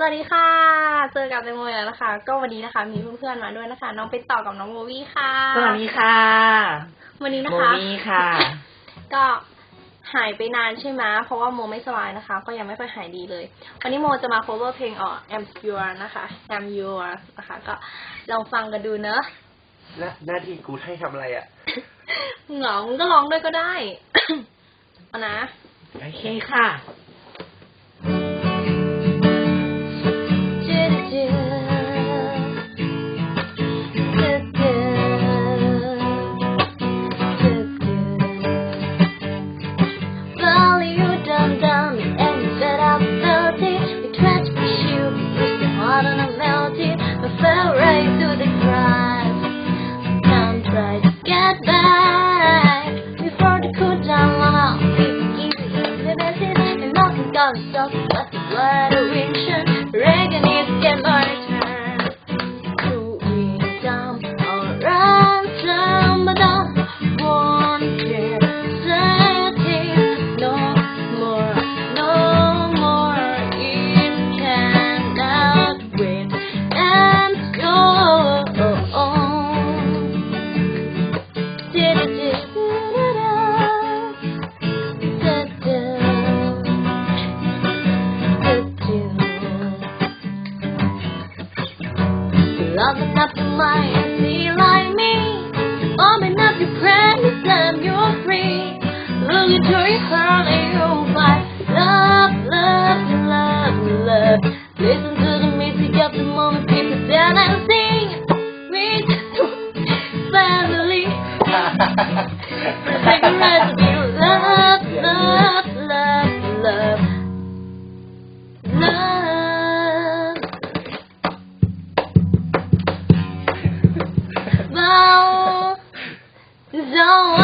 สวัสดีค่ะ เจอกับเตงโมอีกแล้วนะคะ ก็วันนี้นะคะ มีเพื่อนๆมาด้วยนะคะ น้องเป็นต่อกับน้องโบวี่ค่ะ สวัสดีค่ะ วันนี้นะโมคะมี่ค่ะ ก็หายไปนานใช่ไหมเพราะว่าโมไม่สบายนะคะ ก็ยังไม่ค่อยหายดีเลย วันนี้โมจะมา cover เพลงเอ่อ I'm Your นะคะ I'm Your นะคะ ก็ลองฟังกันดูเนอะหน้าหน้าที่กูให้ทำอะไรอะเหงามึงก็ร้องด้วยก็ได้เอานะ โอเคค่ะ 高一小子，我的纹身，Reagan is the man。Loving up and be like me. Open up your practice and you're free. Look into your heart and you'll find love, love, love, love. Listen to the music of the moment, people dance and sing. We family. don't